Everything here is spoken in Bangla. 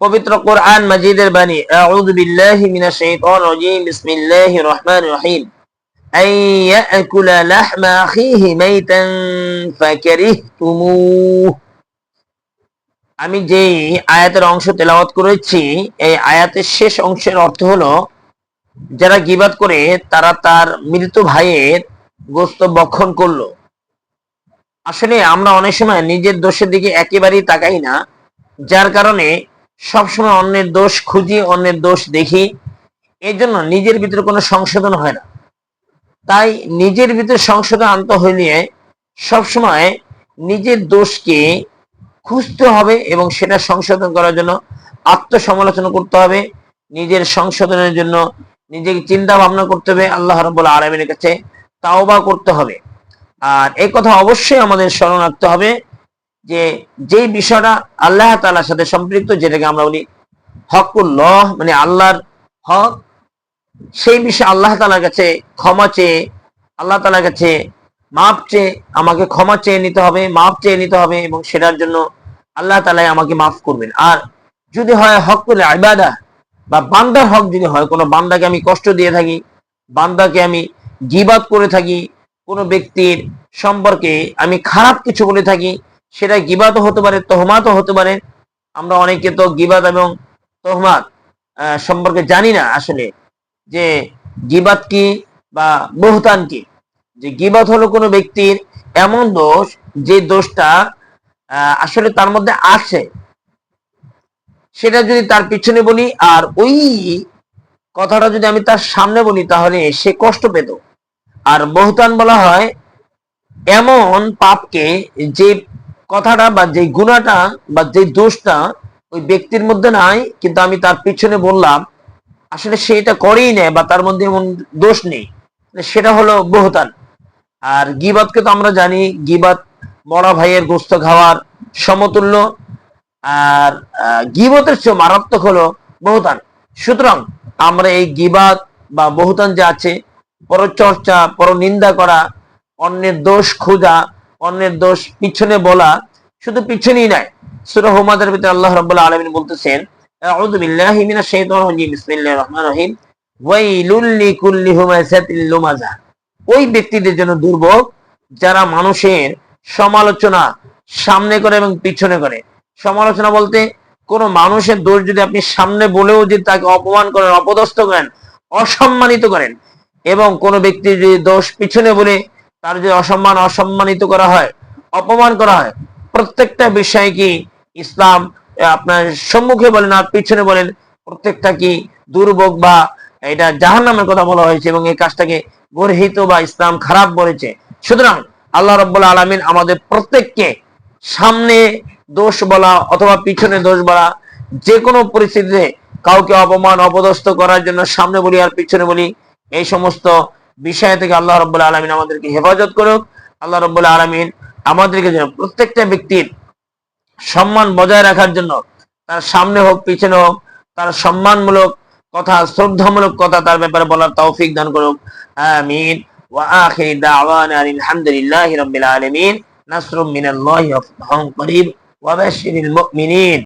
পবিত্র কোরআন মাজিদের বাণী, আউযু বিল্লাহি মিনাশ শাইতানির রাজীম, বিসমিল্লাহির রহমানির রহিম। আই লাহমা আখিহি মাইতান ফাকারিহতুমু আমি যেই আয়াতের অংশ তেলাওয়াত করেছি, এই আয়াতের শেষ অংশের অর্থ হলো, যারা গিবাত করে, তারা তার মৃত ভাইয়ের গোস্ত বক্ষণ করল। আসলে আমরা অনেক সময় নিজের দোষের দিকে একেবারেই তাকাই না, যার কারণে সবসময় অন্যের দোষ খুঁজি, অন্যের দোষ দেখি। এর জন্য নিজের ভিতরে কোনো সংশোধন হয় না। তাই নিজের ভিতরে সংশোধন আনতে হইলে সবসময় নিজের দোষকে খুঁজতে হবে এবং সেটা সংশোধন করার জন্য আত্মসমালোচনা করতে হবে। নিজের সংশোধনের জন্য নিজেকে চিন্তা ভাবনা করতে হবে। আল্লাহ রব্বুল আলমের কাছে তাওবা করতে হবে। আর এই কথা অবশ্যই আমাদের স্মরণ রাখতে হবে। যে যেই বিষয়টা আল্লাহ তালার সাথে সম্পৃক্ত, যেটাকে আমরা বলি হকুল্লাহ মানে আল্লাহর হক, সেই বিষয়ে আল্লাহ তালার কাছে ক্ষমা চেয়ে, আল্লাহ তালার কাছে মাপ চেয়ে আমাকে ক্ষমা চেয়ে নিতে হবে, মাপ চেয়ে নিতে হবে এবং সেটার জন্য আল্লাহ তাআলাই আমাকে মাফ করবেন। আর যদি হয় হক করে ইবাদা বা বান্দার হক যদি হয়, কোনো বান্দাকে আমি কষ্ট দিয়ে থাকি, বান্দাকে আমি গিবাদ করে থাকি, কোনো ব্যক্তির সম্পর্কে আমি খারাপ কিছু বলে থাকি সেটা গিবাদও হতে পারে তহমাতও হতে পারে। আমরা অনেকে তো গিবাদ এবং তহমাত সম্পর্কে জানি না আসলে যে গিবাদ কি বা বহুতান কি। যে গিবাদ হলো কোনো ব্যক্তির এমন দোষ যে দোষটা আসলে তার মধ্যে আছে। সেটা যদি তার পিছনে বলি আর ওই কথাটা যদি আমি তার সামনে বলি তাহলে সে কষ্ট পেত। আর বহুতান বলা হয়, এমন পাপকে যে কথাটা বা যে গুণাটা বা যে দোষটা ওই ব্যক্তির মধ্যে নাই, কিন্তু আমি তার পিছনে বললাম, আসলে সে এটা করেই নেয় বা তার মধ্যে এমন দোষ নেই। সেটা হলো বহুতান। আর গিবাদকে তো আমরা জানি গিবাদ বড় ভাইয়ের গোস্ত খাওয়ার সমতুল্য। আর গিবতের চেয়ে মারাত্মক হলো বহুতান। সুতরাং আমরা এই গিবাদ বা বহুতান যে আছে, পরচর্চা, পরনিন্দা করা, অন্যের দোষ খোঁজা অন্যের দোষ পিছনে বলা শুধু পিছনেই নাই সূরা হুমাদের ভিতরে আল্লাহ রাব্বুল আলামিন বলতেছেন ওই ব্যক্তিদের জন্য দুর্ভোগ যারা মানুষের সমালোচনা সামনে করে এবং পিছনে করে। সমালোচনা বলতে কোন মানুষের দোষ যদি আপনি সামনে বলেও যদি তাকে অপমান করেন, অপদস্থ করেন, অসম্মানিত করেন এবং কোন ব্যক্তির যদি দোষ পিছনে বলে তার যদি অসম্মান, অসম্মানিত করা হয়, অপমান করা হয়, প্রত্যেকটা বিষয় কি ইসলাম আপনার সম্মুখে বলেন আর পিছনে বলেন, প্রত্যেকটা কি দুর্ভোগ বা এটা জাহান্নামের কথা বলা হয়েছে এবং এই কাজটাকে গর্হিত বা ইসলাম খারাপ বলেছে। সুতরাং আল্লাহ রব্বুল আলমিন আমাদের প্রত্যেককে সামনে দোষ বলা অথবা পিছনে দোষ বলা যে কোনো পরিস্থিতিতে কাউকে অপমান, অপদস্থ করার জন্য সামনে বলি আর পিছনে বলি, এই সমস্ত বিষয় থেকে আল্লাহ রব্বুল আলমিন আমাদেরকে হেফাজত করুক। আল্লাহ রব্বুল আলমিন আমাদেরকে যেন প্রত্যেকটা ব্যক্তির সম্মান বজায় রাখার জন্য তার সামনে হোক, পিছনে হোক, তার সম্মানমূলক কথা, শ্রদ্ধামূলক কথা তার ব্যাপারে বলার তৌফিক দান করুক। আমিন। আখির দাওয়ানা আলহামদুলিল্লাহি রাব্বিল আলামিন। নাসরুম মিনাল্লাহি ওয়া ফাতহুন করিব। ওয়া বাশশিরিল মুমিনিন।